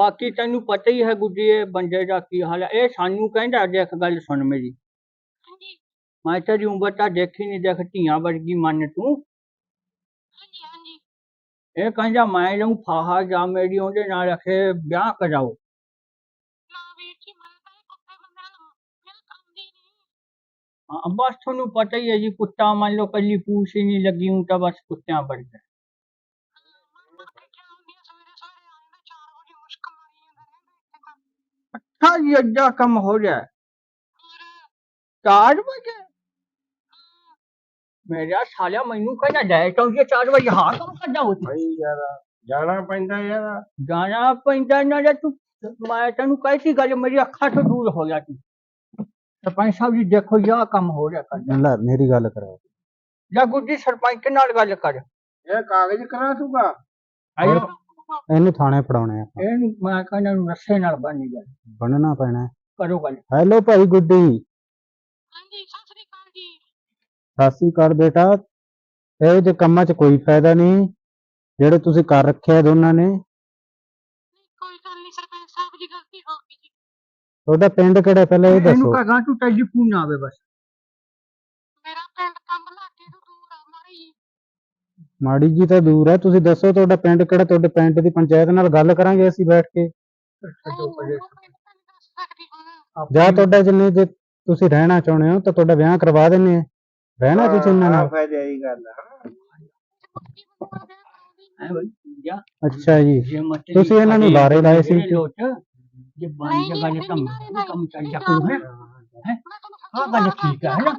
ਬਾਕੀ ਤੈਨੂੰ ਪਤਾ ਹੀ ਹੈ ਗੁੱਡੀ ਇਹ ਬੰਦੇ ਦਾ ਕੀ ਹਾਲ ਹੈ? ਇਹ ਸਾਨੂੰ ਕਹਿੰਦਾ ਦੇਖ ਗੱਲ ਸੁਣ ਮੇਰੀ। ਹਾਂਜੀ। ਮੈਂ ਤੇਰੀ ਉਮਰ ਤਾਂ ਦੇਖੀ ਨਹੀਂ ਦੇਖ ਧੀਆਂ ਵਰਗੀ ਮੰਨ ਤੂੰ। ਹਾਂਜੀ ਹਾਂਜੀ। ਇਹ ਕਹਿੰਦਾ ਮੈਂ ਲਊ ਫਾਹਾ ਜਾ ਮੇਰੀ ਉਹਦੇ ਨਾਲ ਅਖੇ ਵਿਆਹ ਕਰਾਓ। ਨਾ ਵੀਰ ਜੀ ਮੈਂ ਤਾਂ ਇਹ ਕੁੱਤੇ ਬੰਦੇ ਨਾਲ ਮੇਰਾ ਕੰਮ ਦੀ ਨਹੀਂ ਹਾਂ, ਬਸ ਤੁਹਾਨੂੰ ਪਤਾ ਹੀ ਹੈ ਜੀ ਕੁੱਤਾ ਮੰਨ ਲਓ ਕੱਲੀ ਪੂਛ ਹੀ ਨਹੀਂ ਲੱਗੀ ਹੂੰ ਤਾਂ ਬਸ ਕੁੱਤਿਆਂ ਵਰਗਾ। ਹਾਂ ਅੱਡਾ ਕੰਮ ਹੋ ਰਿਹਾ ਹੈ। ਹੋਰ ਚਾਰ ਵਜੇ? ਮੇਰਾ ਸਾਲਿਆ ਮੈਨੂੰ ਕਹਿੰਦਾ ਡੈਟ ਹੋ ਗਿਆ 4 ਵਜੇ। ਹਾਂ ਕੰਮ ਕਰਦਾ ਹੋ ਭਾਈ ਯਾਰ ਜਾਣਾ ਪੈਂਦਾ ਯਾਰ। ਜਾਣਾ ਪੈਂਦਾ ਨਾ ਜੇ ਤੂੰ ਮੈਂ ਤੈਨੂੰ ਕਹਿਤੀ ਗੱਲ ਮੇਰੀ ਅੱਖਾਂ ਤੋਂ ਦੂਰ ਹੋ ਗਿਆ ਤੂੰ। ਸਰਪੰਚ ਸਾਹਿਬ ਜੀ ਦੇਖੋ ਯਾ ਕੰਮ ਹੋ ਰਿਹਾ ਕਰ ਲੈ ਮੇਰੀ ਗੱਲ ਕਰਾਓ। ਜਾਂ ਗੁੱਡੀ ਸਰਪੰਚ ਨਾਲ ਗੱਲ ਕਰ। ਇਹ ਕਾਗਜ਼ ਕਰਾ ਦੂਗਾ ਆਇਓ। ਇਹਨੂੰ ਥਾਣੇ ਫੜਾਉਣੇ ਆ ਇਹਨੂੰ ਮੈਂ ਕਹਿੰਦਾ ਨੂੰ ਰੱਸੇ ਨਾਲ ਬੰਨੀ ਗੱਲ ਬਣਨਾ ਪੈਣਾ। ਕਰੋ ਗੱਲ ਹੈਲੋ ਭਾਈ ਗੁੱਡੀ। ਹਾਂਜੀ ਸਤਿ ਸ੍ਰੀ ਅਕਾਲ ਜੀ। ਸਤਿ ਸ੍ਰੀ ਅਕਾਲ ਬੇਟਾ। ਇਹ ਜੇ ਕੰਮਾਂ 'ਚ ਕੋਈ ਫਾਇਦਾ ਨਹੀਂ। ਜਿਹੜੇ ਤੁਸੀਂ ਕਰ ਰੱਖਿਆ ਦੋਨਾਂ ਨੇ। ਨਹੀਂ ਕੋਈ ਗੱਲ ਨਹੀਂ ਸਰਪੰਚ ਸਾਹਿਬ ਦੀ ਗਲਤੀ ਹੋ ਗਈ ਜੀ। ਤੁਹਾਡਾ ਪਿੰਡ ਕਿਹੜਾ ਪਹਿਲਾਂ ਇਹ ਇਹਨੂੰ ਦੱਸੋ। ਕਹਾਂ ਤੂੰ ਟੈਲੀਫੋਨ ਨਾ ਆਵੇ ਬਸ। ਮਾੜੀ ਜੀ ਤਾਂ ਦੂਰ ਹੈ ਤੁਸੀਂ ਦੱਸੋ ਤੁਹਾਡਾ ਪਿੰਡ ਕਿਹੜਾ ਤੁਹਾਡੇ ਪਿੰਡ ਦੀ ਪੰਚਾਇਤ ਨਾਲ ਗੱਲ ਕਰਾਂਗੇ ਅਸੀਂ ਬੈਠ ਕੇ ਜਾਂ ਤੁਹਾਡਾ ਜਿੰਨੇ ਜੇ ਤੁਸੀਂ ਰਹਿਣਾ ਚਾਹੁੰਦੇ ਹੋ ਤਾਂ ਤੁਹਾਡਾ ਵਿਆਹ ਕਰਵਾ ਦਿੰਨੇ ਆ ਰਹਿਣਾ ਤੁਸੀਂ ਇਹਨਾਂ ਨਾਲ ਫਾਇਦੇ ਦੀ ਗੱਲ ਆ ਬਈ ਜਾ ਅੱਛਾ ਜੀ ਜੇ ਤੁਸੀਂ ਇਹਨਾਂ ਨੂੰ ਲਾਰੇ ਲਾਏ ਸੀ ਜੇ ਬਣ ਨਹੀਂ, ਜਗਾ ਨੇ ਨਹੀਂ, ਕੰਮ ਕੰਮ ਚੱਲ ਜਾ ਕਰੂ ਹੈ ਹਾਂ, ਗੱਲ ਠੀਕ ਹੈ, ਹੈ ਨਾ?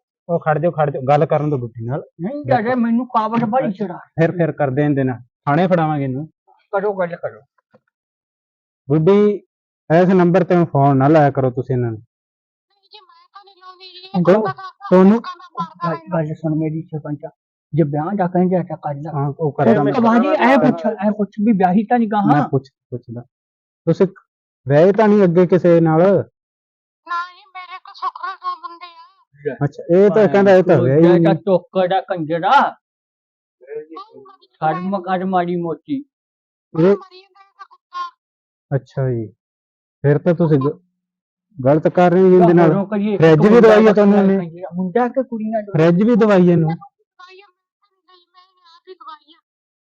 ਉਹ ਖੜ ਜਾ ਖੜ ਜਾ ਗੱਲ ਕਰਨ ਦੋ ਗੁੱਡੀ ਨਾਲ। ਨਹੀਂ ਜਾਰੇ ਮੈਨੂੰ ਕਾਬੜ ਬੜੀ ਚੜਾ ਫਿਰ ਫਿਰ ਕਰਦੇ ਆਂ ਦੇਣਾ ਥਾਣੇ ਫੜਾਵਾਂਗੇ ਇਹਨੂੰ। ਕਰੋ ਗੱਲ ਕਰੋ। ਗੁੱਡੀ ਇਸ ਨੰਬਰ ਤੇ ਫੋਨ ਨਾ ਲਾਇਆ ਕਰੋ ਤੁਸੀਂ ਇਹਨਾਂ ਨੂੰ। ਨਹੀਂ ਜੀ ਮੈਂ ਤਾਂ ਨਹੀਂ ਲਾਉਂਦੀ ਜੀ ਤੁਹਾਨੂੰ- ਇਹ ਤਾਂ ਗੱਲ- ਸੁਣ ਮੇਰੀ ਸਰਪੰਚਾ। ਜੇ ਵਿਆਹ ਦਾ ਕਹਿੰਦੇ ਤਾਂ ਕਰ ਲਾ। ਹਾਂ ਉਹ ਕਰਦਾ ਮੈਂ ਕਵਾਜੀ ਐ ਪੁੱਛ ਐ ਪੁੱਛ ਵੀ ਵਿਆਹੀ ਤਾਂ ਨਹੀਂ ਮੈਂ ਕਹਾ ਪੁੱਛ ਪੁੱਛਦਾ। ਤੁਸੀਂ ਵੈਸੇ ਤਾਂ ਨਹੀਂ ਅੱਗੇ ਕਿਸੇ ਨਾਲ? ਨਾ ਜੀ ਮੇਰੇ ਕੋ ਸੁਖਰਾ ਦੋ ਬੰਦੇ ਅੱਛਾ ਇਹ ਤਾਂ ਕਹਿੰਦਾ ਇਹ ਤਾਂ ਹੀ ਨਹੀਂ। ਟੋਕਾ ਦਾ ਕੰਜਰਾ ਕਰਮ ਕਰ ਮਾੜੀ ਮੋਟੀ। ਇਹ ਅੱਛਾ ਜੀ। ਫਿਰ ਤਾਂ ਤੁਸੀਂ ਗ- ਗਲਤ ਕਰ ਰਹੇ ਹੋ ਜੀ ਇਹਦੇ ਨਾਲ। ਘਰੋਂ ਕਰੀਏ ਫਰਿੱਜ ਵੀ ਦਵਾਈ ਆ ਤੁਹਾਨੂੰ ਇਹਨੇ? ਕੰਜਰਾ, ਮੁੰਡਾ ਕਿ ਕੁੜੀਆਂ ਫਰਿੱਜ ਵੀ ਦਵਾਈ ਇਹਨੂੰ। ਹੀ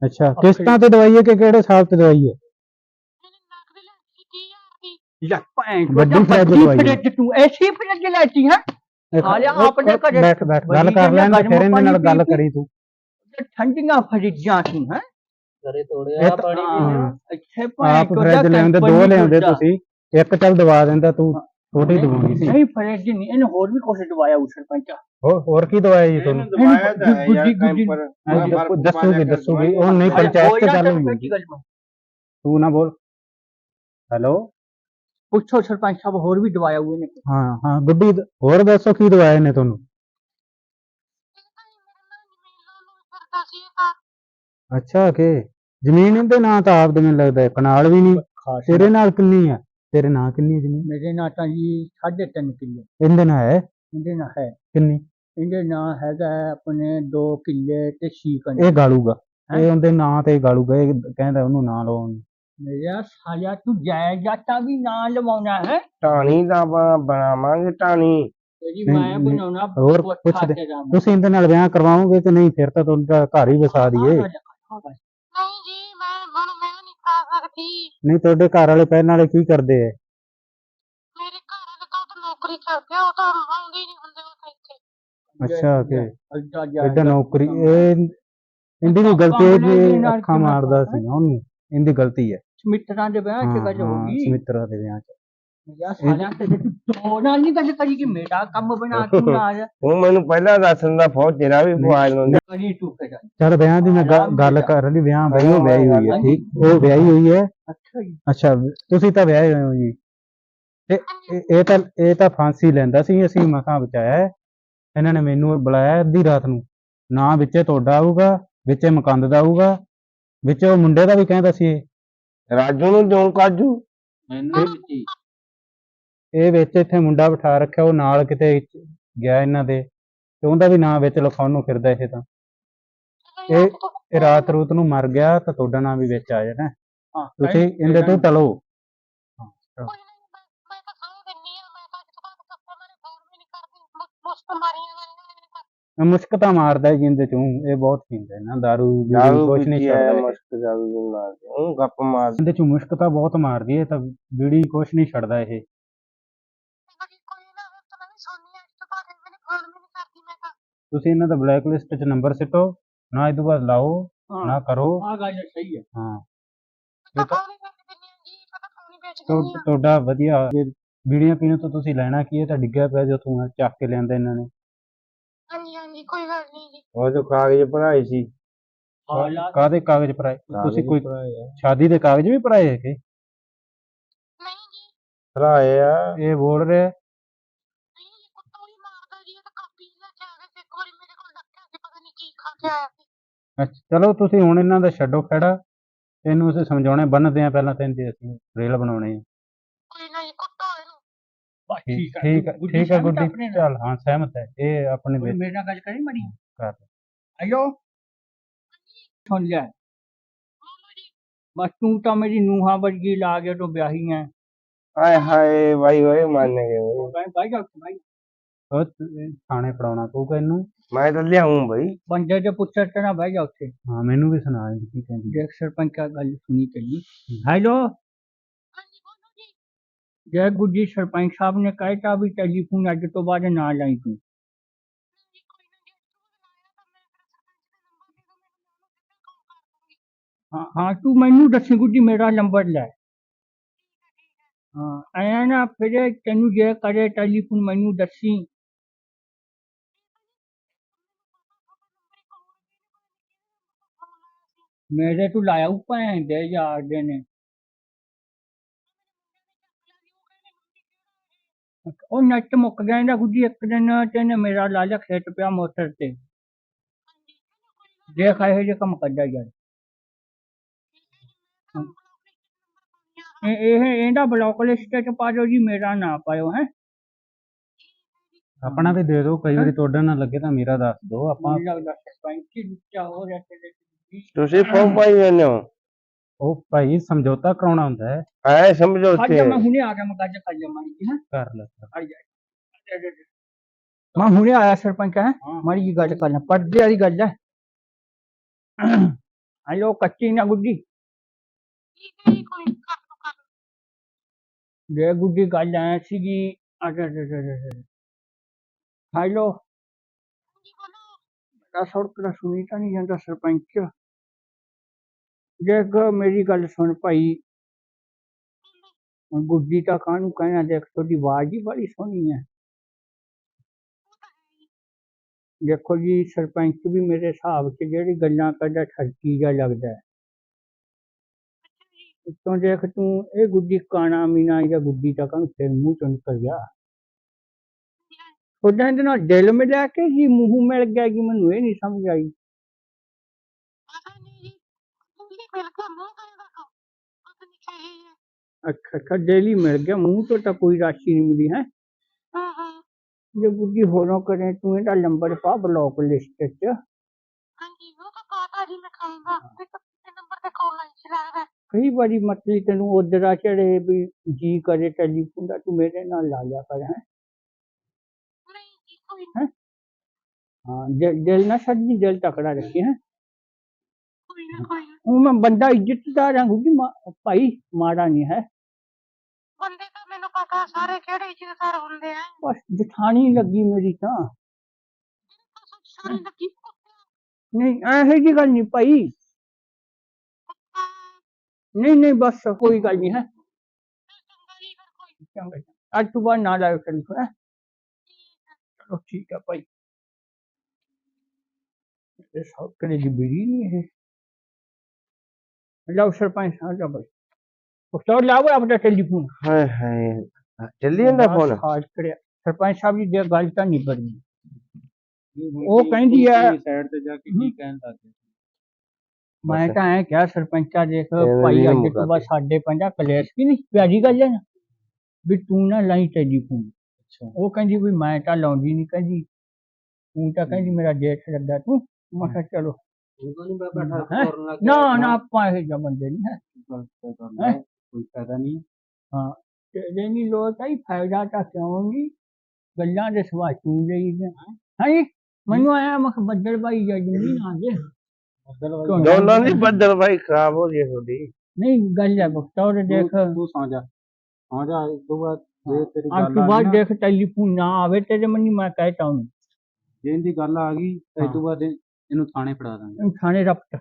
ਅੱਛਾ ਕਿਸ਼ਤਾਂ ਤੇ ਦਵਾਈ ਹੈ ਕਿ ਕਿਹੜੇ ਹਿਸਾਬ ਤੇ ਦਵਾਈ ਹੈ ਇਹਨੇ ਲੱਖ ਦੀ ਲੈਤੀ 30000 ਦੀ ਲੈ ਭੈਣ ਵੱਡੀ ਵੱਡੀ ਫਰਿੱਜ ਫਰਿੱਜ ਦਵਾਈ ਹੈ। ਤੂੰ ਐਸੀ ਫਰਿੱਜ ਲੈਤੀ ਹੈ ਇੱਕ- ਹਾਲੇ ਉਹ- ਆਪਣੇ ਉਹ ਘਰੇ ਬੈਠ ਬੈਠ ਗੱਲ ਬੜੀ ਕਰ ਲੈਣ ਗਰਮ ਫਿਰ ਇਹਦੇ ਨਾਲ ਪਾਣੀ ਗੱਲ ਪੀ- ਕਰੀ ਤੂੰ। ਠੰਡੀਆਂ ਫਰਿੱਜਾਂ ਸੀ ਹੈ? ਇਹ ਤਾਂ- ਹਾਂ। ਇੱਥੇ ਭੈਣ ਆਪ ਚੋਦ ਫਰਿੱਜ ਦਾ ਲਿਆਉਂਦੇ ਦੋ ਕੰਪਨੀ ਲਿਆਉਂਦੇ ਦਾ। ਤੁਸੀਂ ਇੱਕ ਚੱਲ ਦਵਾ ਦਿੰਦਾ ਤੂੰ ਛੋਟੀ ਦਵਾਉਣੀ ਸੀ। ਨਹੀਂ ਫਰਿੱਜ ਨਹੀਂ ਇਹਨੇ ਹੋਰ ਵੀ ਕੁਛ ਦਵਾਇਆ ਉਸ ਸਰਪੰਚਾ। ਹੋਰ ਹੋਰ ਕੀ ਦਵਾਇਆ ਜੀ ਤੁਹਾਨੂੰ? ਯਾਰ ਦੱਸੋਗੇ- ਦੱਸੋਗੇ। ਉਹ ਨਹੀਂ ਪੰਚਾਇਤ ਗੱਲ ਹੋਈ ਤੂੰ ਨਾ ਬੋਲ। ਹੈਲੋ? ਪੁੱਛੋ ਸਰਪੰਚ ਸਾਹਿਬ ਹੋਰ ਵੀ ਦਵਾਇਆ ਹੋਏ ਨੇ। ਹਾਂ ਹਾਂ ਗੁੱਡੀ ਦ- ਹੋਰ ਦੱਸੋ ਕੀ ਦਵਾਇਆ ਨੇ ਤੁਹਾਨੂੰ? ਨੂੰ ਅੱਛਾ ਕਿ ਜ਼ਮੀਨ ਇਹਦੇ ਨਾਂ ਤਾਂ ਆਪ ਦੇ ਮੈਨੂੰ ਲੱਗਦਾ ਹੈ, ਕਨਾਲ ਵੀ ਨਹੀਂ ਖਾਸ ਤੇਰੇ ਨਾਲ ਕਿੰਨੀ ਆ? ਤੇਰੇ ਨਾਂ ਕਿੰਨੀ ਹੈ ਜ਼ਮੀਨ? ਮੇਰੇ ਨਾਲ ਤਾਂ ਜੀ 3.5 ਕਿੱਲੇ। ਇਹਦੇ ਨਾਲ ਹੈ? ਇਹਦੇ ਨਾਲ ਹੈ। ਕਿੰਨੀ? ਇਹਦੇ ਨਾਲ ਹੈਗਾ ਹੈ ਆਪਣੇ 2 ਕਿੱਲੇ ਤੇ 6 ਕੰਨੇ। ਇਹ ਗਾਲੂਗਾ। ਹੈਂ? ਇਹ ਉਹਦੇ ਨਾਂ ਤੇ ਗਾਲੂਗਾ ਇਹ ਕਹਿੰਦਾ ਉਹਨੂੰ ਨਾਂ ਲਾਉਣ ਮੇਰਾ ਸਾਲਿਆ ਤੂੰ ਜਾਇਦਾਦਾਂ ਵੀ ਨਾਂ ਲਵਾਉਣਾ ਹੈ ਟਾਣੀ ਦਾ ਆਪਾਂ ਬਣਾਵਾਂਗੇ ਟਾਣੀ ਤੇਰੀ ਨਹੀਂ, ਮੈਂ ਨਹੀਂ, ਬਣਾਉਣਾ ਹੋਰ ਪੁੱਛਦੇ। ਤੇਰਾ ਮੈਂ। ਤੁਸੀਂ ਇਹਦੇ ਨਾਲ ਵਿਆਹ ਕਰਵਾਓਗੇ ਕਿ ਨਹੀਂ ਫਿਰ ਤਾਂ ਤੁਹਾਡਾ ਘਰ ਹੀ ਵਸਾ ਦਈਏ। ਨਹੀਂ ਜੀ ਮੈਂ ਹੁਣ ਮੈਂ ਨਹੀਂ ਕਰਾ ਸਕਦੀ ਨਹੀਂ ਤੁਹਾਡੇ ਘਰ ਵਾਲੇ ਪਹਿਲਾਂ ਵਾਲੇ ਕੀ ਕਰਦੇ ਐ ਮੇਰੇ ਘਰ ਵਾਲੇ ਤਾਂ ਤਾਂ ਨੌਕਰੀ ਕਰਦੇ ਆ ਉਹ ਤਾਂ ਆਉਂਦੇ ਨਹੀਂ ਹੁੰਦੇ ਉਹ ਤਾਂ ਇੱਥੇ ਅੱਛਾ ਕਿ ਐਡਾ ਨੌਕਰੀ। ਇਹ ਇਹਦੀ ਵੀ ਗਲਤੀ ਹੈ ਦੇ ਕਿ ਨਾਲ ਅੱਖਾਂ ਮਾਰਦਾ? ਸੀ ਨਾ ਉਹਨੂੰ ਇਹਦੀ ਗਲਤੀ ਹੈ। ਸਮਿੱਤਰਾਂ ਦੇ ਵਿਆਹ ਚ ਗੱਲ ਹੋ ਗਈ। ਸਮਿਤਰਾ ਦੇ ਵਿਆਹ ਚ। ਮੇਰਾ ਸਾਲਿਆ ਤੇ ਤੂੰ ਦੋ ਨਾਲ ਨਹੀਂ ਗੱਲ ਕਰੀ ਕਿ ਮੇਰਾ ਕੰਮ ਬਣਾ ਤੂੰ ਨਾਲ। ਤੂੰ ਮੈਨੂੰ ਪਹਿਲਾਂ ਫੌਜ ਤੇਰਾ ਵੀ ਕਰੀ ਚਲ ਵਿਆਹ ਦੀ ਮੈਂ ਗ- ਆਰਾਮ ਗੱਲ ਨਾਲ। ਕਰ ਲਈ ਵਿਆਹ ਬਈ ਉਹ ਵਿਆਹੀ ਹੋਈ ਹੈ ਹਾਂਜੀ। ਠੀਕ? ਉਹ ਵਿਆਹੀ ਹੋਈ ਹੈ? ਅੱਛਾ ਜੀ। ਅੱਛਾ ਤੁਸੀਂ ਤਾਂ ਵਿਆਹੇ ਹੋਏ ਹੋ ਜੀ। ਇਹ ਇਹ ਤਾਂ ਇਹ ਤਾਂ ਫਾਂਸੀ ਲੈਂਦਾ ਸੀ ਅਸੀਂ ਮਸਾਂ ਬਚਾਇਆ। ਇਹਨਾਂ ਨੇ ਮੈਨੂੰ ਬੁਲਾਇਆ ਅੱਧੀ ਰਾਤ ਨੂੰ। ਨਾ ਵਿੱਚੇ ਤੁਹਾਡਾ ਆਊਗਾ ਵਿੱਚੇ ਮਕੰਦ ਦਾ ਆਊਗਾ। ਵਿੱਚ ਉਹ ਮੁੰਡੇ ਦਾ ਵੀ ਕਹਿੰਦਾ ਸੀ ਇਹ। ਰਾਜੂ ਨੂੰ ਦਿਉ ਕਾਜੂ? ਮੈਨੂੰ ਦਿੱਤੀ ਇਹ ਵਿੱਚ ਇੱਥੇ ਮੁੰਡਾ ਬਿਠਾ ਰੱਖਿਆ ਉਹ ਨਾਲ ਕਿਤੇ ਗਿਆ ਇਹਨਾਂ ਦੇ। ਤੇ ਉਹਦਾ ਵੀ ਨਾਂ ਵਿੱਚ ਲਿਖਾਉਣ ਨੂੰ ਫਿਰਦਾ ਇਹ ਤਾਂ। ਇਹ ਇਹ ਰਾਤ ਰੂਤ ਨੂੰ ਮਰ ਗਿਆ ਤਾਂ ਤੁਹਾਡਾ ਨਾਂ ਵੀ ਵਿੱਚ ਆ ਜਾਣਾ। ਹਾਂ ਤੁਸੀਂ ਇਹਦੇ ਤੋਂ ਟਲੋ। ਕੋਈ ਨਹੀਂ ਮੈਂ ਤਾਂ ਖਾਉ ਦਿੰਨੀ ਆ ਮੈਂ ਤਾਂ ਅੱਜ ਤੋਂ ਬਾਅਦ ਕਸਟਮਰ ਨੇ ਫੋਨ ਵੀ ਨਹੀਂ ਕਰਦੀ। ਮੁਸਤ ਵਾਲੀਆਂ ਨੇ ਮੁਸ਼ਕ ਤਾਂ ਮਾਰਦਾ ਹੀ ਜਿੰਦੇ ਚੋਂ ਇਹ ਬਹੁਤ ਪੀਂਦਾ ਨਾ ਦਾਰੂ ਦਾਰੂ ਕੁਛ ਨਹੀਂ ਹੈ ਛੱਡਦਾ ਇਹ। ਮਸਤ ਦਾਰੂ ਦੀ ਮਾਰਦੇ ਉਹ ਗੱਪ ਮਾਰ ਇਹਦੇ ਚੋਂ ਮੁਸ਼ਕ ਤਾਂ ਬਹੁਤ ਮਾਰਦੀ ਹੈ ਤਾਂ ਬੀੜੀ ਕੁਛ ਨਹੀਂ ਛੱਡਦਾ ਇਹ। ਨਾ ਵੀ ਵੀ ਤੁਸੀਂ ਇਹਨਾਂ ਦਾ ਬਲੈਕ ਲਿਸਟ 'ਚ ਨੰਬਰ ਸਿੱਟੋ ਨਾ ਇਹ ਤੋਂ ਬਾਅਦ ਲਾਓ ਹਾਂ ਨਾ ਕਰੋ। ਆ ਗੱਲ ਸਹੀ ਹੈ। ਹਾਂ। ਹੀ ਹੀ ਤੁਹਾਡਾ ਵਧੀਆ ਜੇ ਬੀੜੀਆਂ ਪੀਣ ਤੋਂ ਤੁਸੀਂ ਲੈਣਾ ਕੀ ਹੈ ਤਾਂ ਡਿੱਗਿਆ ਪਿਆ ਜੋ ਤੂੰ ਚੱਕ ਕੇ ਲਿਆਂਦਾ ਇਹਨਾਂ ਨੇ। ਹਾਂਜੀ ਹਾਂਜੀ ਕੋਈ ਗੱਲ ਨਹੀਂ ਜੀ। ਉਹ ਜੋ ਕਾਗਜ਼ ਭਰਾਏ ਸੀ। ਕਾਦੇ ਕਾਗਜ਼ ਭਰਾਏ ਤੁਸੀਂ ਕੋਈ ਭਰਾਏ ਆ। ਸ਼ਾਦੀ ਦੇ ਕਾਗਜ਼ ਵੀ ਭਰਾਏ ਹੈਗੇ? ਨਹੀਂ ਜੀ। ਭਰਾਏ ਆ। ਇਹ ਬੋਲ ਰਿਹਾ। ਨਹੀਂ ਜੀ ਕੁੱਤਾ ਵੀ ਮਾਰਦਾ ਜੀ ਇਹ ਤਾਂ ਕਾਪੀ ਲੈ ਕੇ ਆ ਗਏ ਸੀ ਇੱਕ ਵਾਰੀ ਮੇਰੇ ਕੋਲ ਰੱਖਿਆ ਸੀ ਪਤਾ ਨਹੀਂ ਕੀ ਖਾ ਕੇ ਆਇਆ ਸੀ। ਅੱਛਾ ਚਲੋ ਤੁਸੀਂ ਹੁਣ ਇਹਨਾਂ ਦਾ ਛੱਡੋ ਖੜਾ। ਇਹਨੂੰ ਅਸੀਂ ਸਮਝਾਉਣੇ ਬੰਨਦੇ ਆ ਪਹਿਲਾਂ ਤਾਂ ਇਹਦੇ ਅਸੀਂ ਰੇਲ ਬਣਾਉਣੇ ਆ ਕੋਈ ਨਾ ਜੀ ਕੁੱਤਾ ਇਹਨੂੰ ਬਸ ਠੀਕ ਠੀਕ ਹੈ ਠੀਕ ਹੈ ਠੀਕ ਹੈ ਗੁੱਡੀ? ਚੱਲ ਹਾਂ ਸਹਿਮਤ ਹੈ ਇਹ ਆਪਣੇ ਮੇਰੇ ਨਾਲ ਗੱਲ ਕਰੀ ਮੜੀ? ਕਰ ਹੈਲੋ ਸੁਣ ਲੈ। ਬਸ ਤੂੰ ਤਾਂ ਮੇਰੀ ਨੂੰਹਾਂ ਵਰਗੀ ਲਾ ਕੇ ਤੋਂ ਵਿਆਹੀ ਹੈ ਹਾਏ ਹਾਏ ਭਾਈ ਓਏ ਮੰਨ ਗਏ। ਭਾਈ ਭਾਈ ਜਾ ਭਾਈ ਉਹ ਥਾਣੇ ਫੜਾਉਣਾ ਪਊਗਾ ਇਹਨੂੰ? ਮੈਂ ਤਾਂ ਲਿਆਉਂ ਬਈ। ਬੰਦੇ ਦੇ ਪੁੱਤਰ ਤੇ ਨਾ ਬਹਿ ਜਾ ਉੱਥੇ। ਹਾਂ ਮੈਨੂੰ ਵੀ ਸੁਣਾ ਕੀ ਕਹਿੰਦੀ। ਦੇਖ ਸਰਪੰਚ ਆ ਗੱਲ ਸੁਣੀ ਚੱਲੀ ਹੈਲੋ। ਜੈ ਗੁੱਜੀ ਸਰਪੰਚ ਸਾਹਿਬ ਨੇ ਕਹਿਤਾ ਵੀ ਟੈਲੀਫੋਨ ਅੱਜ ਤੋਂ ਬਾਅਦ ਨਾ ਲਾਈ ਤੂੰ ਤੂੰ ਮੈਨੂੰ ਮੈਂ ਉਹਨੂੰ ਸਿੱਧਾ ਹਾਂ ਹਾਂ ਤੂੰ ਮੈਨੂੰ ਦੱਸੀ ਗੁੱਜੀ ਮੇਰਾ ਨੰਬਰ ਲੈ ਹਾਂ ਐਂ ਨਾ ਫਿਰ ਤੈਨੂੰ ਜੇ ਕਰੇ ਟੈਲੀਫੋਨ ਮੈਨੂੰ ਦੱਸੀ ਮੇਰੇ ਤੂੰ ਲਾਇਆ ਉਹ ਦੇ ਯਾਰ ਦੇ ਨੇ ਉਹ ਨੱਟ ਮੁੱਕ ਗਿਆ ਇਹਦਾ ਗੁੱਜੀ ਇੱਕ ਦਿਨ ਤੈਨੇ ਮੇਰਾ ਲਾਲਾ ਖੇਤ ਪਿਆ ਮੋਟਰ ਤੇ। ਦੇਖ ਇਹੋ ਜਿਹੇ ਕੰਮ ਕਰਦਾ ਯਾਰ। ਇਹ ਇਹ ਇਹਦਾ ਬਲੌਕ ਲਿਸਟ ਚ ਪਾ ਦਿਓ ਜੀ ਮੇਰਾ ਨਾ ਪਾਇਓ ਹੈ। ਆਪਣਾ ਵੀ ਦੇ ਦਿਓ ਕਈ ਵਾਰੀ ਤੁਹਾਡਾ ਨਾ ਲੱਗੇ ਤਾਂ ਮੇਰਾ ਦੱਸ ਦਿਓ ਆਪਾਂ ਲੱਗਦਾ ਸਰਪੰਚ ਹੀ ਲੁੱਚਾ ਹੋ ਰਿਹਾ ਤੇ। ਤੁਸੀਂ ਫੋਨ ਪਾਈ ਜਾਂਦੇ ਹੋ? ਉਹ ਭਾਈ ਸਮਝੌਤਾ ਕਰਾਉਣਾ ਹੁੰਦਾ ਹੈ। ਐ ਸਮਝੌਤੇ ਅੱਜ ਮੈਂ ਹੁਣੇ ਆ ਗਿਆ ਮੈਂ ਗੱਜ ਕਰ ਲਿਆ ਮਾਰੀ ਹਾਂ ਕਰ ਲੈ ਆ ਜਾ। ਮੈਂ ਹੁਣੇ ਆਇਆ ਸਰਪੰਚ ਹੈ ਮਾਰੀ ਜੀ ਗੱਲ ਕਰਨਾ ਪਰਦੇ ਵਾਲੀ ਗੱਲ ਹੈ। ਹੈਲੋ ਕੱਚੀ ਨਾ ਗੁੱਡੀ। ਹੈ ਜੀ ਕਰ ਦੋ ਕਰ। ਜੇ ਗੁੱਡੀ ਗੱਲ ਐ ਸੀਗੀ ਹੈਲੋ ਜੀ ਬੋਲੋ ਮੇਰਾ ਸੜਕ ਦਾ ਸੁਣੀ ਤਾਂ ਨਹੀਂ ਜਾਂਦਾ ਸਰਪੰਚ। ਦੇਖ ਮੇਰੀ ਗੱਲ ਸੁਣ ਭਾਈ। ਹੁਣ ਗੁੱਡੀ ਤਾਂ ਕਾਹਨੂੰ ਕਹਿਣਾ, ਦੇਖ ਤੁਹਾਡੀ ਆਵਾਜ਼ ਹੀ ਬੜੀ ਸੋਹਣੀ ਹੈ। ਦੇਖੋ ਜੀ, ਸਰਪੰਚ ਵੀ ਮੇਰੇ ਹਿਸਾਬ 'ਚ ਜਿਹੜੀ ਗੱਲਾਂ ਕਰਦਾ, ਠਰਕੀ ਜਿਹਾ ਲੱਗਦਾ ਹੈ। ਉੱਤੋਂ ਦੇਖ ਤੂੰ, ਇਹ ਗੁੱਡੀ ਕਾਣਾ ਮੀਨਾ ਜਾਂ ਗੁੱਡੀ ਤਾਂ ਕਾਹਨੂੰ ਫਿਰ ਮੂੰਹ ਚੋਂ ਨਿਕਲ ਗਿਆ। ਜੀ ਇਹਦੇ ਨਾਲ ਦਿਲ ਮਿਲਿਆ ਕਿ ਜੀ, ਮੂੰਹ ਮਿਲ ਗਿਆ ਜੀ, ਮੈਨੂੰ ਇਹ ਨਹੀਂ ਸਮਝ ਆਈ ਪਤਾ ਨਹੀਂ ਜੀ ਕੋਈ ਜੇ ਹੋਰੋਂ ਕਰੇ ਤੂੰ ਇਹਦਾ ਨੰਬਰ ਪਾ ਬਲੌਕ ਲਿਸਟ 'ਚ। ਵਾਰੀ ਮਤਲਬ ਤੈਨੂੰ ਉਧਰਾ ਚੜੇ ਵੀ ਜੀ ਕਰੇ ਟੈਲੀਫੋਨ ਦਾ ਤੂੰ ਮੇਰੇ ਨਾਲ ਲਾ ਲਿਆ ਕਰ ਹੈ। ਨਹੀਂ ਜੀ ਕੋਈ ਨੀ, ਹਾਂ ਦਿਲ ਦਿਲ ਨਾ ਸੱਜੀ ਦਿਲ ਤਕੜਾ ਰੱਖੀ ਹੈ। ਕੋਈ ਨਾ ਕੋਈ ਨਾ ਉਹ ਮੈਂ ਬੰਦਾ ਇੱਜ਼ਤਦਾਰ ਹਾਂ ਗੁੱਡੀ ਮਾ- ਭਾਈ ਮਾੜਾ ਨਹੀਂ ਹੈ। ਬੰਦੇ ਤਾਂ ਮੈਨੂੰ ਪਤਾ ਸਾਰੇ ਕਿਹੜੇ ਇੱਜ਼ਤਦਾਰ ਹੁੰਦੇ ਆ। ਬਸ ਜਠਾਣੀ ਲੱਗੀ ਮੇਰੀ ਤਾਂ। ਤਾਂ ਸੱਚ ਸਾਰੀ ਲੱਗੀ ਕੁੱਤਾ ਨਹੀਂ ਇਹੋ ਜੀ ਗੱਲ ਨਹੀਂ ਭਾਈ। ਕੁੱਤਾ। ਨਹੀਂ ਨਹੀਂ ਬਸ ਕੋਈ ਗੱਲ ਨਹੀਂ ਹੈ। ਚੰਗਾ ਜੀ ਫਿਰ ਕੋਈ ਚੰਗਾ ਚੰਗਾ। ਅੱਜ ਤੋਂ ਬਾਅਦ ਨਾ ਲਾਇਓ ਟੈਲੀਫੋਨ ਹੈ। ਠੀਕ ਹੈ। ਚਲੋ ਠੀਕ ਹੈ ਭਾਈ। ਇਹ ਸਭ ਕਰੇ ਦੀ ਬੀੜੀ ਨਹੀਂ ਇਹ। ਲਓ ਸਰਪੰਚ ਸਾਹਿਬ ਦਾ ਭਾਈ ਉਸ ਤੋਂ ਲਾਓ ਆਪਣਾ ਟੈਲੀਫੋਨ ਹਾਏ ਹਾਏ ਚੱਲੀ ਜਾਂਦਾ ਫੋਨ ਖਾਸ ਕਰਿਆ ਸਰਪੰਚ ਸਾਹਿਬ ਜੀ ਦੇ ਗੱਲ ਤਾਂ ਨਹੀਂ ਬਣੀ ਉਹ ਕਹਿੰਦੀ ਆ ਸਾਈਡ ਤੇ ਜਾ ਕੇ ਕੀ ਕਹਿਣ ਲੱਗ ਗਏ ਮੈਂ ਤਾਂ ਐ ਕਿਹਾ ਸਰਪੰਚਾ ਦੇਖ ਇਹਨੇ ਭਾਈ ਵੀ ਅੱਜ ਮੁਕਾ ਤੋਂ ਬਾਅਦ ਸਾਡੇ ਪੰਜਾ ਕਲੇਸ਼ ਕੀ ਨਹੀਂ ਪਿਆਰੀ ਗੱਲ ਹੈ ਨਾ ਵੀ ਤੂੰ ਨਾ ਲਾਈ ਟੈਲੀਫੋਨ ਅੱਛਾ ਉਹ ਕਹਿੰਦੀ ਵੀ ਮੈਂ ਤਾਂ ਲਾਉਂਦੀ ਨਹੀਂ ਕਹਿੰਦੀ ਤੂੰ ਤਾਂ ਕਹਿੰਦੀ ਮੇਰਾ ਜੇਠ ਲੱਗਾ ਤੂੰ ਮੈਂ ਕਿਹਾ ਚਲੋ ਹੈਂ? ਨਾ ਨਾ ਆਪਾਂ ਇਹ ਜਿਹਾ ਬੰਦੇ ਨਹੀਂ ਹੈ। ਹੈਂ? ਕੋਈ ਫਾਇਦਾ ਨਹੀਂ। ਤੇਰੇ ਨਹੀਂ ਤਾਂ ਹੀ ਫਾਇਦਾ ਤਾਂ ਕਿਉਂ ਨਹੀਂ? ਗੱਲਾਂ ਦੇ ਸਵਾ ਤੂੰ ਲਈ ਹੈ ਹਾਂਜੀ ਮੈਨੂੰ ਆਇਆ ਮਖ ਬੱਦਲ ਬਾਈ ਜਾਂ ਜ਼ਮੀਨ ਆ ਗਏ ਕਿਉਂ? ਦੋਨਾਂ ਦੀ ਬੱਦਲ ਭਾਈ ਖਰਾਬ ਹੋ ਗਈ ਤੁਹਾਡੀ। ਨਹੀਂ ਗੱਲ ਹੈ ਬਖਤੌਰ ਦੇਖ। ਤੂੰ ਸੌਂ ਜਾ। ਸੌਂ ਜਾ ਇਸ ਤੋਂ ਬਾਅਦ ਜੇ ਤੇਰੀ ਅੱਜ ਗੱਲ ਤੋਂ ਆ ਬਾਅਦ ਗਈ ਨਾ। ਦੇਖ ਟੈਲੀਫੋਨ ਨਾ ਆਵੇ ਤੇਰੇ ਮਨ ਮੈਂ ਕਹਿਤਾ ਹੂੰ ਜੇ ਇਹਦੀ ਗੱਲ ਆ ਗਈ ਤਾਂ ਇਸ ਤੋਂ ਬਾਅਦ ਇਹ- ਇਹਨੂੰ ਥਾਣੇ ਫੜਾ ਦਾਂਗੇ। ਥਾਣੇ ਰਪਟ।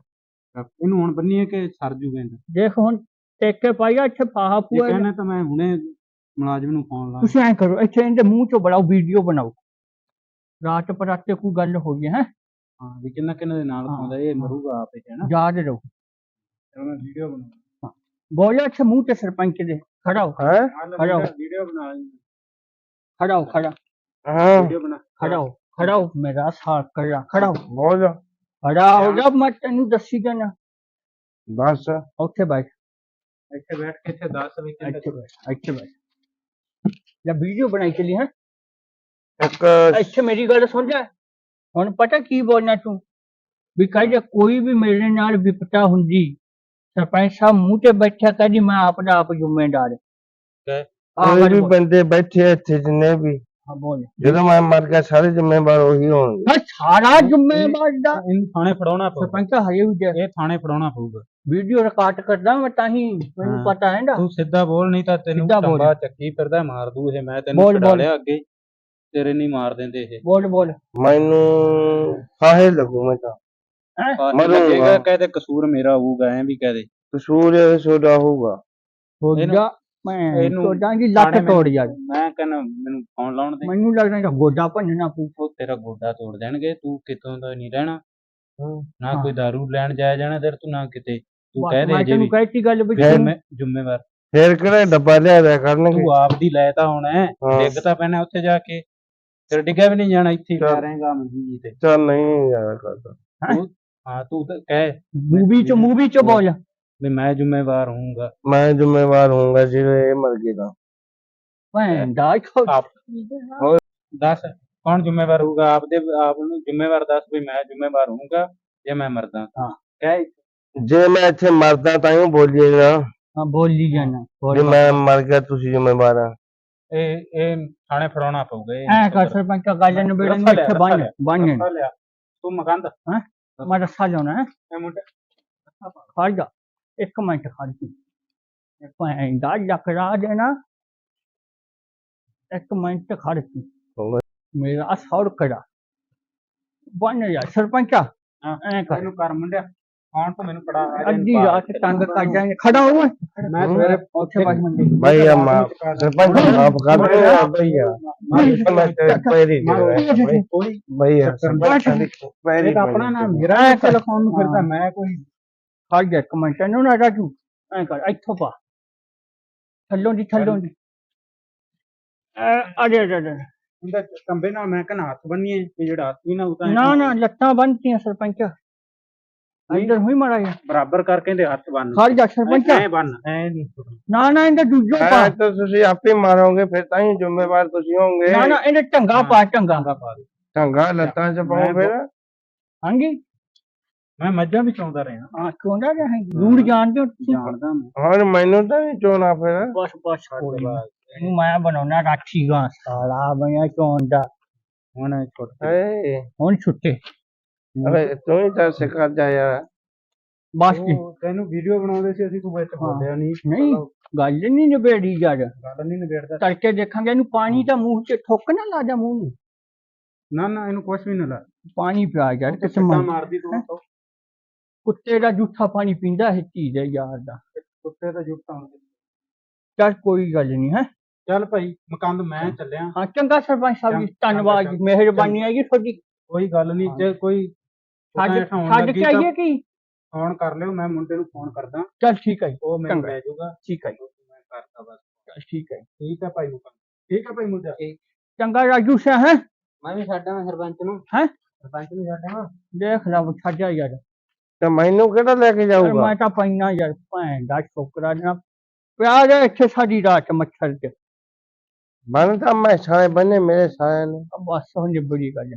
ਇਹਨੂੰ ਹੁਣ ਬੰਨੀਏ ਕਿ ਸਰ ਜੂ ਕਹਿੰਦਾ ਦੇਖ ਹੁਣ ਟੇਕੇ ਪਾਈਆ ਇੱਥੇ ਫਾਹਾ ਜੇ ਪੂਆ ਕਹਿੰਦਾ ਤਾਂ ਮੈਂ ਹੁਣੇ ਮੁਲਾਜ਼ਮ ਨੂੰ ਫੋਨ ਲਾ ਤੁਸੀਂ ਐਂ ਕਰੋ ਇੱਥੇ ਇਹਦੇ ਮੂੰਹ ਚੋਂ ਬਣਾਓ ਵੀਡੀਓ ਬਣਾਓ। ਰਾਤ ਪਰਾਤੇ ਕੋਈ ਗੱਲ ਹੋ ਗਈ ਹੈ? ਹਾਂ ਵੀ ਕਿੰਨਾ ਕਿੰਨਾ ਦੇ ਨਾਲ ਹਾਂ। ਇਹ ਮਰੂਗਾ ਆਪੇ ਹੈ ਨਾ ਯਾਦ ਰਹੋ। ਚਲੋ ਮੈਂ ਵੀਡੀਓ ਬਣਾ ਬੋਲਿਆ ਇੱਥੇ ਮੂੰਹ ਤੇ ਸਰਪੰਚ ਦੇ। ਖੜਾ ਹੋ। ਹੈ? ਖੜਾ ਹੋ। ਵੀਡੀਓ ਬਣਾ ਲਈ। ਖੜਾ ਹੋ ਖੜਾ। ਹਾਂ। ਵੀਡੀਓ ਬਣਾ ਖੜਾ ਹੋ। ਖੜਾ ਹੋ ਮੇਰਾ ਸਾਥ ਕਰ ਲਾ ਖੜਾ ਹੋ। ਬੋਲ ਖੜਾ ਹੋ ਜਾ ਮੈਂ ਤੈਨੂੰ ਦੱਸੀ ਜਾਣਾ ਬਸ। ਉੱਥੇ ਬੈਠ। ਇੱਥੇ ਬੈਠ ਕੇ ਇੱਥੇ 10 ਵਜੇ ਇੱਥੇ ਬੈਠ ਇੱਥੇ ਬੈਠ। ਜਾਂ ਵੀਡੀਓ ਬਣਾਈ ਚਲੀ ਹੈ। ਇੱਕ ਇੱਥੇ ਮੇਰੀ ਗੱਲ ਸੁਣ ਲੈ। ਹੁਣ ਪਤਾ ਕੀ ਬੋਲਣਾ ਤੂੰ? ਵੀ ਕਹਿੰਦੇ ਕੋਈ ਵੀ ਮੇਰੇ ਨਾਲ ਵਿਪਤਾ ਹੁੰਦੀ ਸਰਪੰਚ ਸਾਹਿਬ ਮੂੰਹ ਤੇ ਬੈਠਾ ਕਹਿੰਦੀ ਮੈਂ ਆਪ ਦਾ ਆਪ ਜ਼ਿੰਮੇਦਾਰ ਕੋਈ ਹਾਂ ਵੀ ਬੰਦੇ ਬੈਠੇ ਇੱਥੇ ਜਿੰਨੇ ਵੀ। ਬੋਲ। ਜਦੋਂ ਮੈਂ ਮਰ ਗਿਆ ਸਾਰੇ ਜ਼ਿੰਮੇਵਾਰ ਉਹੀ ਹੋਣਗੇ। ਹਾਂ, ਸਾਰਾ ਜ਼ਿੰਮੇਵਾਰ ਦਾ। ਇਹਨੂੰ ਥਾਣੇ ਫੜਾਉਣਾ ਪਊਗਾ। ਸਰਪੰਚ ਹਜੇ ਵੀ ਦੇ ਇਹ ਥਾਣੇ ਫੜਾਉਣਾ ਪਊਗਾ। ਵੀਡੀਓ ਰਿਕਾਰਡ ਕਰਦਾ ਮੈਂ ਤਾਂ ਹੀ ਮੈਨੂੰ ਹਾਂ। ਪਤਾ ਹੈ ਨਾ ਤੂੰ ਸਿੱਧਾ ਬੋਲ ਨਹੀਂ ਤਾਂ ਤੈਨੂੰ ਸਿੱਧਾ ਬੋਲ। ਟੰਬਾ ਚੱਕੀ ਫਿਰਦਾ ਮਾਰ ਦੂ ਇਹ ਮੈਂ ਤੈਨੂੰ ਬੋਲ। ਲਿਆ ਅੱਗੇ। ਤੇਰੇ ਨਹੀਂ ਮਾਰ ਦਿੰਦੇ ਇਹ। ਬੋਲ ਬੋਲ। ਮੈਨੂੰ ਫਾਹੇ ਲੱਗੂ ਮੈਂ ਤਾਂ। ਹੈਂ? ਆਹ ਮਰੂੰਗਾ। ਲੱਗੇਗਾ ਕਹਦੇ ਕਸੂਰ ਮੇਰਾ ਹੋਊਗਾ ਐਂ ਵੀ ਕਹਦੇ। ਕਸੂਰ ਇਹ ਸੋਡਾ ਹੋਊਗਾ। ਹੋ ਇਹਨੂੰ- ਗਿਆ ਮੈਂ ਇਹਨੂੰ ਤੋੜਾਂ ਦੀ ਥਾਣੇ ਤੋੜ ਯਾਰ ਮੈਂ ਕਹਿੰਦਾ ਮੈਨੂੰ ਫੋਨ ਲਾਉਣ ਦੇ? ਮੈਨੂੰ ਲੱਗਦਾ ਇਹਦਾ ਗੋਡਾ ਭੰਨਣਾ ਪਊ। ਉਹ ਤੇਰਾ ਗੋਡਾ ਤੋੜ ਦੇਣਗੇ ਤੂੰ ਕਿਤੋਂ ਦਾ ਨਹੀਂ ਰਹਿਣਾ। ਨਾ। ਕੋਈ दारू ਲੈਣ ਜਾਇਆ ਜਾਣਾ ਤੇਰੇ ਤੂੰ ਨਾ ਕਿਤੇ। ਤੂੰ ਕਹਿ ਦੇ ਮੈਂ ਜੇ ਤੈਨੂੰ ਕਹਿਤੀ ਗੱਲ ਵੀ ਫਿਰ ਤੂੰ- ਮੈਂ ਜ਼ਿੰਮੇਵਾਰ। ਫੇਰ ਕਿਹੜਾ ਡੱਬਾ ਲਿਆ ਦਿਆ ਕਰਨਗੇ? ਤੂੰ ਆਪ ਦੀ ਲੈ ਤਾਂ ਆਉਣਾ ਹੈ। ਹਾਂ। ਡਿੱਗ ਤਾਂ ਪੈਣਾ ਉੱਥੇ ਜਾ ਕੇ। ਤੇਰੇ ਡਿੱਗਿਆ ਵੀ ਨਹੀਂ ਜਾਣਾ ਇੱਥੇ ਹੀ ਚੱਲ। ਮੰਜੀ ਤੇ। ਚੱਲ ਨਹੀਂ ਜਾਇਆ ਕਰਦਾ। ਹਾਂ ਤੂੰ ਤਾਂ ਕਹਿ। ਮੂਵੀ ਚ ਮੂਵੀ ਚ ਬੋਲ। ਵੀ ਮੈਂ ਜ਼ਿੰਮੇਵਾਰ ਹੋਊਂਗਾ। ਮੈਂ ਜ਼ਿੰਮੇਵਾਰ ਹੋਊਂਗਾ ਜੇ ਇਹ ਮਰ ਗਿਆ ਤਾਂ। ਭੈਣ ਦਾ ਆਪ ਦੱਸ ਕੌਣ ਜ਼ਿੰਮੇਵਾਰ ਹੋਊਗਾ? ਆਪਦੇ ਆਪ ਨੂੰ ਜ਼ਿੰਮੇਵਾਰ ਦੱਸ ਵੀ ਮੈਂ ਜ਼ਿੰਮੇਵਾਰ ਹੋਊਂਗਾ ਜੇ ਮੈਂ ਮਰਦਾ। ਹਾਂ। ਕਹਿ ਜੇ ਮੈਂ ਇੱਥੇ ਮਰਦਾ ਤਾਂ ਹੀ ਬੋਲੀਏਗਾ ਹਾਂ ਬੋਲੀ ਜਾਣਾ ਜੇ ਮੈਂ ਮਰ ਗਿਆ ਤੁਸੀਂ ਜ਼ਿੰਮੇਵਾਰ ਆ। ਇਹ ਇਹ ਥਾਣੇ ਫੜਾਉਣਾ ਪਊਗਾ ਇਹ। ਐ ਕਰ ਸਰਪੰਚ ਗੱਲ ਨੂੰ ਇੱਥੇ ਬੰਨ ਬੰਨ ਤੂੰ ਮਕੰਦ ਮੈਂ ਰੱਸਾ ਜਾਣਾ ਹੈ? ਇਹ ਮੁੰਡੇ ਖੜ ਜਾ। ਇੱਕ ਮਿੰਟ ਖੜ ਜਾ। ਭੈਣ ਦਾ ਲੱਕੜਾ ਦੇਣਾ। ਇੱਕ ਮਿੰਟ ਖੜ ਜਾ। ਹੋਗਾ। ਮੇਰਾ ਸੌੜ ਕੜਾ ਬੰਨ ਜਾ ਸਰਪੰਚਾ। ਹਾਂ। ਐ ਕਰ। ਇਹਨੂੰ ਕਰ ਮੁੰਡਿਆ ਕੌਣ ਤੂੰ ਮੈਨੂੰ ਆ ਇਹਨੂੰ ਅੱਧੀ। ਰਾਤ ਤੰਗ ਕਰ ਜਾਏ ਖੜਾ ਹੋ ਓਏ। ਮੈਂ ਸਵੇਰੇ ਉੱਥੇ ਬਸ ਮੰਡੀ ਭਾਈ ਆ ਸਰਪੰਚ ਮਾਫ ਕਰ। ਦੇ ਭਈਆ ਮੈਂ ਤੇਰੇ ਪੈਰੀ ਕੋਈ ਭਈਆ ਸਰਪੰਚ ਦੀ ਪੈਰੀ ਇਹ ਤਾਂ ਆਪਣਾ ਨਾਮ ਮੇਰਾ ਇੱਥੇ ਲਿਖਾਉਣ ਨੂੰ ਫਿਰਦਾ। ਮੈਂ ਕੋਈ ਖੜ ਜਾ ਇੱਕ ਮਿੰਟ ਇਹਨੂੰ ਨਾ ਰਾਜੂ ਐ ਕਰ ਇੱਥੋਂ ਪਾ। ਥੱਲੋਂ ਦੀ ਥੱਲੋਂ ਦੀ ਐ ਅਰੇ ਅਰੇ ਅਰੇ ਹੁੰਦਾ ਕੰਬੇ ਨਾਲ ਮੈਂ ਕਹਿੰਦਾ ਹੱਥ ਬੰਨੀਏ ਵੀ ਜਿਹੜਾ ਹੱਥ ਵੀ ਨਾ ਉਤਾਂ ਨਾ ਨਾ ਲੱਤਾਂ ਬੰਨਤੀਆਂ ਸਰਪੰਚ। ਇੱਧਰ ਹੋਈ ਮਾਰਾ ਜਾ ਬਰਾਬਰ ਕਰਕੇ ਇਹਦੇ ਹੱਥ ਬੰਨ। ਖੜ ਜਾ ਸਰਪੰਚ। ਐ ਬੰਨ। ਐ ਨਹੀਂ ਨਾ ਨਾ ਇਹਦੇ ਦੂਜੋ ਪਾ ਤਾਂ ਤੁਸੀਂ ਆਪੇ ਮਾਰੋਗੇ ਫਿਰ ਤਾਂ ਹੀ ਜ਼ਿੰਮੇਵਾਰ ਤੁਸੀਂ ਹੋਵੋਗੇ। ਨਾ ਨਾ ਇਹਦੇ ਢੰਗਾ ਪਾ ਢੰਗਾ ਪਾ ਦੇ। ਢੰਗਾ ਲੱਤਾਂ ਚ ਪਾਓ ਫਿਰ। ਹਾਂਜੀ? ਮੈਂ ਮੱਝਾਂ ਵੀ ਚਾਉਂਦਾ ਰਿਹਾ ਹਾਂ ਚੋਂਦਾ ਰਹੇ ਦੂਰ ਜਾਣਦੇ ਹੋ ਤੁਸੀਂ? ਜਾਣਦਾ ਮੈਂ। ਹੁਣ ਮੈਨੂੰ ਤਾਂ ਨਹੀਂ ਚੋਣਾ ਫਿਰ। ਬਸ ਬਸ ਕੋਈ ਨੀ। ਇਹਨੂੰ ਮੈਂ ਬਣਾਉਣਾ ਰਾਠੀ ਗਾ ਸਾਲਾ ਬਣਿਆ ਚੋਂਦਾ। ਹੁਣ ਛੁੱਟ ਏ ਹੁਣ ਛੁੱਟੇ। ਅਰੇ ਤੂੰ ਹੀ ਤਾਂ ਸਿਖਾ ਜਾ ਯਾਰ। ਬਸ ਜੀ। ਉਹ ਤੈਨੂੰ ਵੀਡੀਓ ਬਣਾਉਂਦੇ ਸੀ ਅਸੀਂ ਤੂੰ ਵਿੱਚ ਬੋਲਿਆ ਨਹੀਂ। ਨਹੀਂ ਗੱਲ ਨਹੀਂ ਨਿਬੇੜੀ ਯਾਰ ਗੱਲ ਨਹੀਂ ਨਿਬੇੜਦਾ। ਤੜਕੇ ਦੇਖਾਂਗੇ ਇਹਨੂੰ ਪਾਣੀ ਤਾਂ ਮੂੰਹ 'ਚ ਠੁੱਕ ਨਾ ਲਾ ਜਾ ਮੂੰਹ ਨੂੰ। ਨਾ ਨਾ ਇਹਨੂੰ ਕੁਛ ਵੀ ਨਾ ਲਾ। ਪਾਣੀ ਪਿਆ ਕਿਸਮਾ ਮਾਂ ਮਾਰਦੀ ਤੂੰ ਤੋਂ ਕੁੱਤੇ ਦਾ ਜੂਠਾ ਪਾਣੀ ਪੀਂਦਾ ਹੈ ਚੀਜ਼ ਹੈ ਯਾਰ ਦਾ। ਕੁੱਤੇ ਦਾ ਜੁੱਟਾ ਚੱਲ ਕੋਈ ਗੱਲ ਨਹੀਂ ਹੈ। ਚੱਲ ਭਾਈ ਮਕੰਦ ਮੈਂ ਚੱਲਿਆ। ਹਾਂ ਚੰਗਾ ਸਰਪੰਚ ਸਾਹਿਬ ਜੀ ਚੰਗਾ, ਧੰਨਵਾਦ ਜੀ ਚੰਗਾ। ਮਿਹਰਬਾਨੀ ਹੈ ਜੀ ਤੁਹਾਡੀ। ਕੋਈ ਗੱਲ ਨਹੀਂ ਜੇ ਕੋਈ ਛੱਡ ਉਠਾਉਣ ਛੱਡ ਲੱਗੀ ਕੇ ਤਾਂ ਆਈਏ ਕੀ? ਫੋਨ ਕਰ ਲਿਓ ਮੈਂ ਮੁੰਡੇ ਨੂੰ ਫੋਨ ਕਰਦਾ। ਚੱਲ ਠੀਕ ਹੈ ਜੀ ਉਹ ਮੈਨੂੰ ਚੰਗਾ। ਲੈ ਜਾਊਗਾ। ਠੀਕ ਹੈ ਜੀ। ਮੈਂ ਕਰਦਾ ਬਸ। ਚੱਲ ਠੀਕ ਹੈ ਠੀਕ ਹੈ ਭਾਈ ਮੁਕੰਦ। ਠੀਕ ਹੈ ਭਾਈ ਮੁੰਡਾ। ਚੰਗਾ ਰਾਜੂ ਸਿਆ ਹੈ? ਮੈਂ ਵੀ ਛੱਡਾਂ ਸਰਪੰਚ ਨੂੰ। ਹੈਂ? ਸਰਪੰਚ ਨੂੰ ਛੱਡਾਂ ਦੇਖ ਲਾ ਛੱਡਿਆ ਯਾਰ। ਤੇ ਮੈਨੂੰ ਕਿਹੜਾ ਲੈ ਕੇ ਪਰ ਜਾਊਗਾ? ਮੈਂ ਤਾਂ ਪੈਣਾ ਯਾਰ ਭੈਣ ਦਾ ਛੋਕਰਾ ਨਾ ਪਿਆ ਰਿਹਾ ਇੱਥੇ ਸਾਡੀ ਰਾਤ ਮੱਛਰ ਤੇ ਮਨ ਤਾਂ ਮੈਂ ਸਾਲੇ ਬੰਨੇ ਮੇਰੇ ਸਾਲਿਆਂ ਨੇ। ਬਸ ਹੁਣ ਨਿਬੜੀ ਗੱਲ